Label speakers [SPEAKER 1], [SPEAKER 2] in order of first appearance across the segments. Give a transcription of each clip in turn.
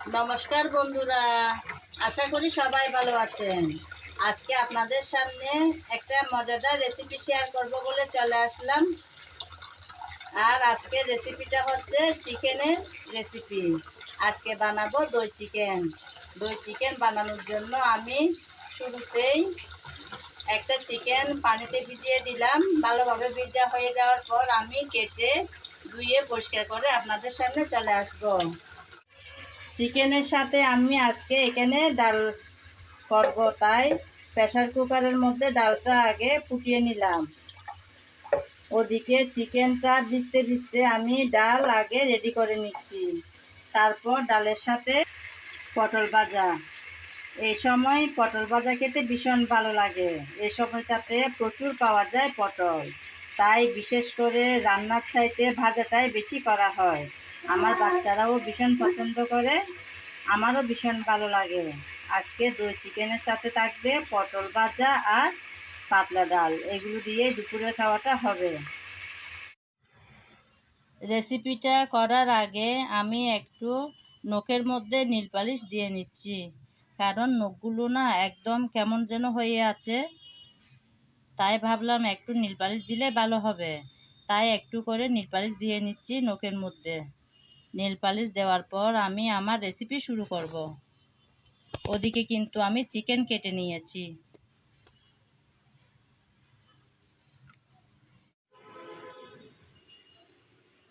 [SPEAKER 1] নমস্কার বন্ধুরা, আশা করি সবাই ভালো আছেন। আজকে আপনাদের সামনে একটা মজাদার রেসিপি শেয়ার করব বলে চলে আসলাম। আর আজকে রেসিপিটা হচ্ছে চিকেনের রেসিপি আজকে বানাবো দই চিকেন। দই চিকেন বানানোর জন্য আমি শুরুতেই একটা চিকেন পানিতে ভিজিয়ে দিলাম। ভালোভাবে ভিজা হয়ে যাওয়ার পর আমি কেটে ধুয়ে পরিষ্কার করে আপনাদের সামনে চলে আসব। চিকেনের সাথে আমি আজকে এখানে ডাল করব, তাই প্রেশার কুকারের মধ্যে ডালটা আগে ফুটিয়ে নিলাম। ওদিকে চিকেনটা ভিজতে ভিজতে আমি ডাল আগে রেডি করে নিচ্ছি। তারপর ডালের সাথে পটল ভাজা। এই সময় পটল ভাজা খেতে ভীষণ ভালো লাগে। এই সময়টাতে প্রচুর পাওয়া যায় পটল। তাই বিশেষ করে রান্নার চাইতে ভাজাটাই বেশি করা হয়। আমার বাচ্চারাও ভীষণ পছন্দ করে, আমারও ভীষণ ভালো লাগে। আজকে দই চিকেনের সাথে থাকবে পটল ভাজা আর পাতলা ডাল, এগুলো দিয়ে দুপুরে খাওয়াটা হবে। রেসিপিটা করার আগে আমি একটু নখের মধ্যে নীলপালিশ দিয়ে নিচ্ছি, কারণ নখগুলো না একদম কেমন যেন হয়ে আছে। তাই ভাবলাম একটু নীলপালিশ দিলে ভালো হবে, তাই একটু করে নীলপালিশ দিয়ে নিচ্ছি নখের মধ্যে। নীল পালিশ দেওয়ার পর আমি আমার রেসিপি শুরু করব। ওদিকে কিন্তু আমি চিকেন কেটে নিয়েছি।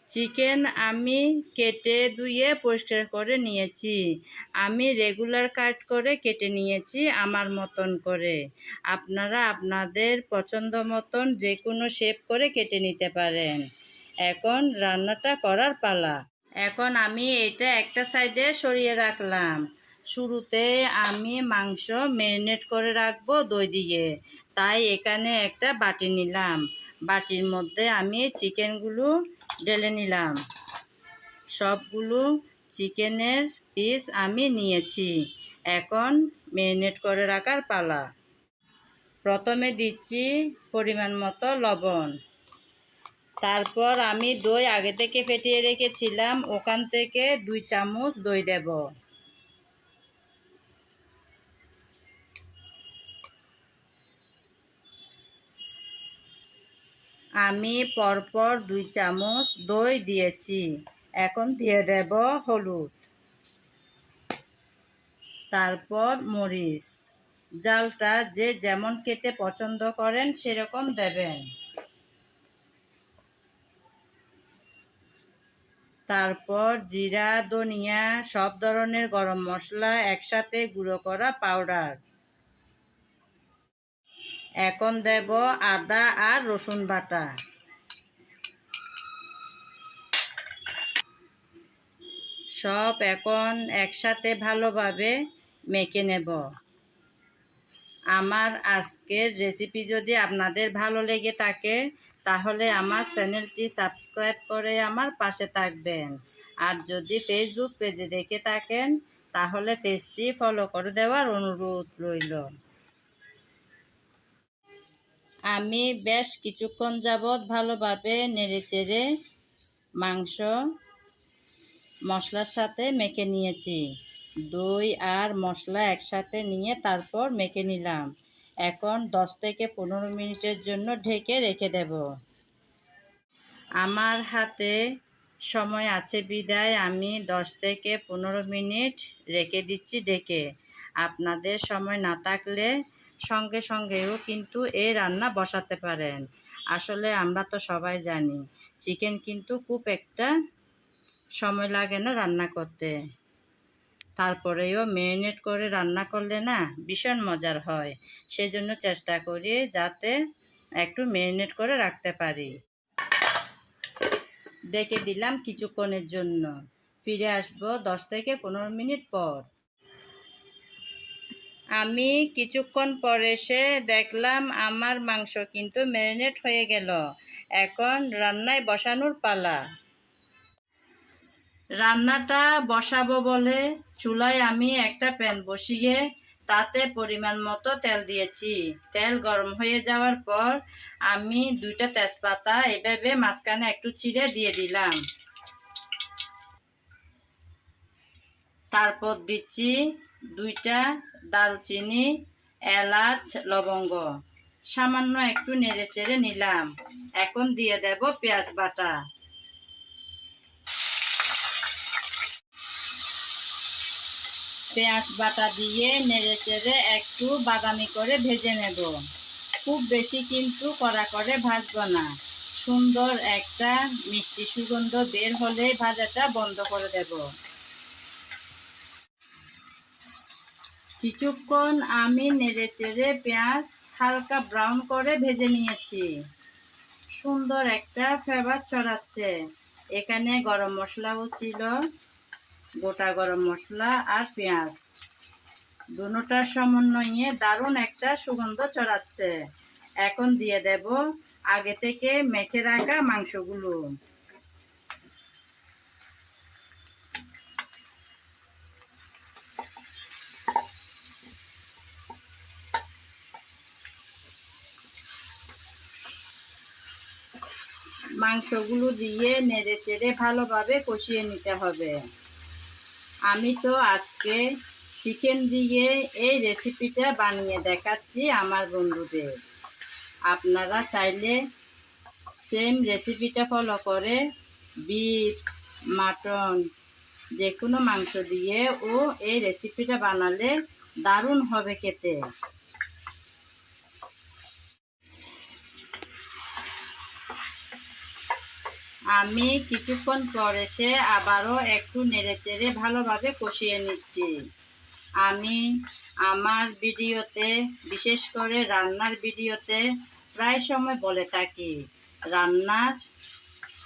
[SPEAKER 1] চিকেন আমি কেটে ধুয়ে পরিষ্কার করে নিয়েছি। আমি রেগুলার কাট করে কেটে নিয়েছি আমার মতন করে। আপনারা আপনাদের পছন্দ মতন যে কোনো শেপ করে কেটে নিতে পারেন। এখন রান্নাটা করার পালা। এখন আমি এটা একটা সাইডে সরিয়ে রাখলাম। শুরুতে আমি মাংস ম্যারিনেট করে রাখব দই দিয়ে। তাই এখানে একটা বাটি নিলাম। বাটির মধ্যে আমি চিকেনগুলো ঢেলে নিলাম। সবগুলো চিকেনের পিস আমি নিয়েছি। এখন ম্যারিনেট করে রাখার পালা। প্রথমে দিচ্ছি পরিমাণ মতো লবণ। তারপর আমি দই আগে থেকে ফেটিয়ে রেখেছিলাম, ওখান থেকে দুই চামচ দই দেব। আমি পরপর দুই চামচ দই দিয়েছি, এখন দিয়ে দেব হলুদ। তারপর মরিচ, জালটা যে যেমন খেতে পছন্দ করেন সেরকম দেবেন। তারপর জিরা, ধনিয়া, সব ধরনের গরম মশলা একসাথে গুঁড়ো করা পাউডার। এখন দেব আদা আর রসুন বাটা। সব এখন একসাথে ভালোভাবে মেখে নেব। আমার আজকের রেসিপি যদি আপনাদের ভালো লেগে থাকে, তাহলে আমার চ্যানেলটি সাবস্ক্রাইব করে আমার পাশে থাকবেন। আর যদি ফেসবুক পেজে দেখে থাকেন, তাহলে পেজটি ফলো করে দেওয়ার অনুরোধ রইল। আমি বেশ কিছুক্ষণ যাবৎ ভালোভাবে নেড়েচেড়ে মাংস, মশলার সাথে মেখে নিয়েছি। দই আর মশলা একসাথে নিয়ে তারপর মেখে নিলাম। এখন দশ থেকে পনেরো মিনিটের জন্য ঢেকে রেখে দেব। আমার হাতে সময় আছে বিদায়। আমি দশ থেকে পনেরো মিনিট রেখে দিচ্ছি ঢেকে। আপনাদের সময় না থাকলে সঙ্গে সঙ্গেও কিন্তু এই রান্না বসাতে পারেন। আসলে আমরা তো সবাই জানি, চিকেন কিন্তু খুব একটা সময় লাগে না রান্না করতে। তারপরেও ম্যারিনেট করে রান্না করলে না ভীষণ মজার হয়। সেজন্য চেষ্টা করি যাতে একটু ম্যারিনেট করে রাখতে পারি। ডেকে দিলাম কিছুক্ষণের জন্য। ফিরে আসব দশ থেকে পনেরো মিনিট পর। আমি কিছুক্ষণ পর এসে দেখলাম আমার মাংস কিন্তু ম্যারিনেট হয়ে গেল। এখন রান্নায় বসানোর পালা। রান্নাটা বসাবো বলে চুলায় আমি একটা প্যান বসিয়ে তাতে পরিমাণ মতো তেল দিয়েছি। তেল গরম হয়ে যাওয়ার পর আমি দুইটা তেজপাতা এভাবে মাঝখানে একটু ছিঁড়ে দিয়ে দিলাম। তারপর দিচ্ছি দুইটা দারুচিনি, এলাচ, লবঙ্গ। সামান্য একটু নেড়ে চেড়ে নিলাম। এখন দিয়ে দেব পেঁয়াজ বাটা। পেঁয়াজ বাটা দিয়ে নেড়ে চেড়ে একটু বাদামি করে ভেজে নেব। খুব বেশি কিন্তু কড়া করে ভাজবো না। সুন্দর একটা মিষ্টি সুগন্ধ বের হলে ভাজাটা বন্ধ করে দেব। কিছুক্ষণ আমি নেড়ে চেড়ে পেঁয়াজ হালকা ব্রাউন করে ভেজে নিয়েছি। সুন্দর একটা ফ্লেভার ছড়াচ্ছে। এখানে গরম মশলাও ছিল। গোটা গরম মশলা আর পেঁয়াজ। দুটার সমন্বয়ে দারুণ একটা সুগন্ধ ছড়াচ্ছে। এখন দিয়ে দেব আগে থেকে মেখে রাখা মাংসগুলো। মাংসগুলো দিয়ে নেড়ে চেড়ে ভালোভাবে কষিয়ে নিতে হবে। আমি তো আজকে চিকেন দিয়ে এই রেসিপিটা বানিয়ে দেখাচ্ছি আমার বন্ধুদের। আপনারা চাইলে সেম রেসিপিটা ফলো করে বিফ মাটন যে কোনো মাংস দিয়ে ও এই রেসিপিটা বানালে দারুণ হবে খেতে। আমি কিছুক্ষণ পর এসে আবারও একটু নেড়ে চেড়ে ভালোভাবে কষিয়ে নিচ্ছি। আমি আমার ভিডিওতে, বিশেষ করে রান্নার ভিডিওতে প্রায় সময় বলে থাকি, রান্নার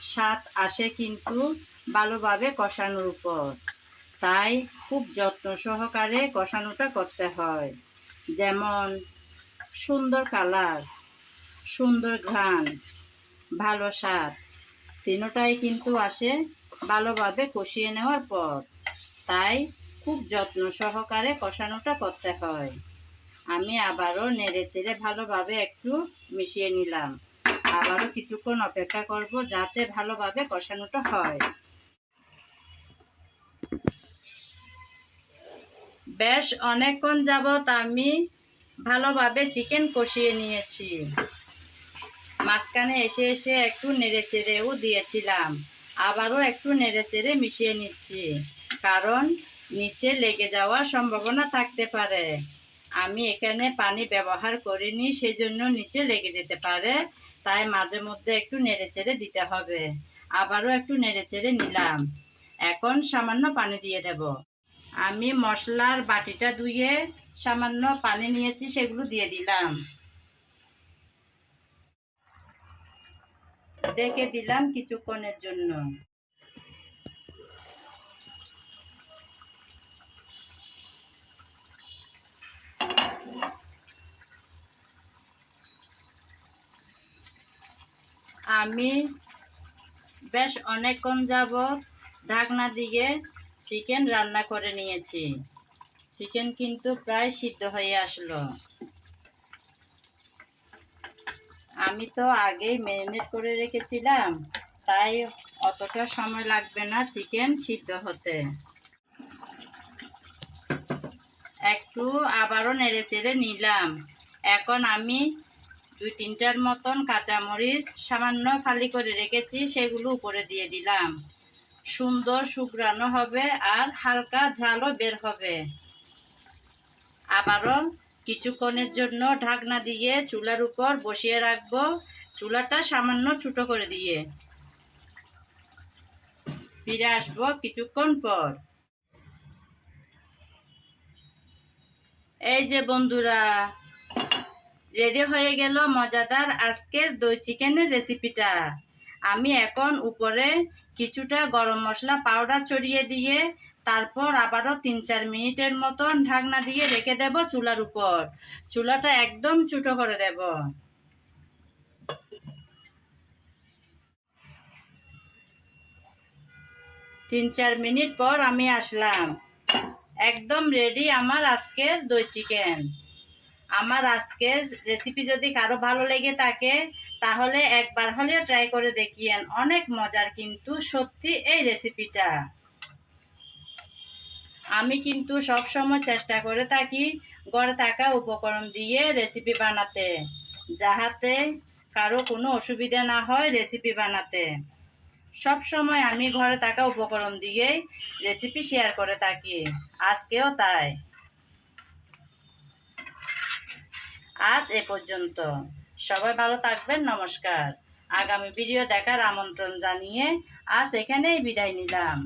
[SPEAKER 1] স্বাদ আসে কিন্তু ভালোভাবে কষানোর উপর। তাই খুব যত্ন সহকারে কষানোটা করতে হয়। যেমন সুন্দর কালার, সুন্দর ঘ্রাণ, ভালো স্বাদ। তিনোটাই কিন্তু আসে ভালোভাবে কষিয়ে নেওয়ার পর। তাই খুব যত্ন সহকারে কষানোটা করতে হয়। আমি আবারও নেড়ে চেড়ে ভালোভাবে একটু মিশিয়ে নিলাম। আবারও কিছুক্ষণ অপেক্ষা করব যাতে ভালোভাবে কষানোটা হয়। বেশ, অনেকক্ষণ যাবত আমি ভালোভাবে চিকেন কষিয়ে নিয়েছি। মাঝখানে এসে এসে একটু নেড়ে চেড়েও দিয়েছিলাম। আবারও একটু নেড়ে চেড়ে মিশিয়ে নিচ্ছি, কারণ নিচে লেগে যাওয়ার সম্ভাবনা থাকতে পারে। আমি এখানে পানি ব্যবহার করিনি সেই জন্য নিচে লেগে যেতে পারে, তাই মাঝে মধ্যে একটু নেড়ে চেড়ে দিতে হবে। আবারও একটু নেড়ে চেড়ে নিলাম। এখন সামান্য পানি দিয়ে দেব। আমি মশলার বাটিটা ধুয়ে সামান্য পানি নিয়েছি, সেগুলো দিয়ে দিলাম। ডেকে দিলাম কিছুক্ষণের জন্য। আমি বেশ অনেকক্ষণ যাবৎ ঢাকনা দিয়ে চিকেন রান্না করে নিয়েছি। চিকেন কিন্তু প্রায় সিদ্ধ হয়ে আসলো। আমি তো আগেই ম্যারিনেট করে রেখেছিলাম, তাই অতটা সময় লাগবে না চিকেন সিদ্ধ হতে। একটু আবারও নেড়ে চেড়ে নিলাম। এখন আমি দুই তিনটার মতন কাঁচামরিচ সামান্য ফালি করে রেখেছি, সেগুলো উপরে দিয়ে দিলাম। সুন্দর শুকরানো হবে আর হালকা ঝালও বের হবে। আবারও কিছুক্ষণের জন্য ঢাকনা দিয়ে চুলার উপর বসিয়ে রাখব। চুলাটা সামান্য ছোটো করে দিয়ে। ফিরে আসব কিছুক্ষণ পর। এই যে বন্ধুরা, রেডি হয়ে গেল মজাদার আজকের দই চিকেনের রেসিপিটা। আমি এখন উপরে কিছুটা গরম মশলা পাউডার ছড়িয়ে দিয়ে তারপর আবারও তিন চার মিনিটের মতন ঢাকনা দিয়ে রেখে দেব চুলার উপর। চুলাটা একদম ছোটো করে দেব। তিন চার মিনিট পর আমি আসলাম। একদম রেডি আমার আজকের দই চিকেন আমার আজকের রেসিপি যদি কারও ভালো লেগে থাকে, তাহলে একবার হলেও ট্রাই করে দেখিয়েন। অনেক মজার কিন্তু সত্যি এই রেসিপিটা আমি কিন্তু সব সময় চেষ্টা করে থাকি ঘরে থাকা উপকরণ দিয়ে রেসিপি বানাতে, যাহাতে কারও কোনো অসুবিধা না হয় রেসিপি বানাতে। সব সময় আমি ঘরে থাকা উপকরণ দিয়েই রেসিপি শেয়ার করে থাকি, আজকেও তাই। আজ এ পর্যন্ত। সবাই ভালো থাকবেন, নমস্কার। আগামী ভিডিও দেখার আমন্ত্রণ জানিয়ে আজ এখানেই বিদায় নিলাম।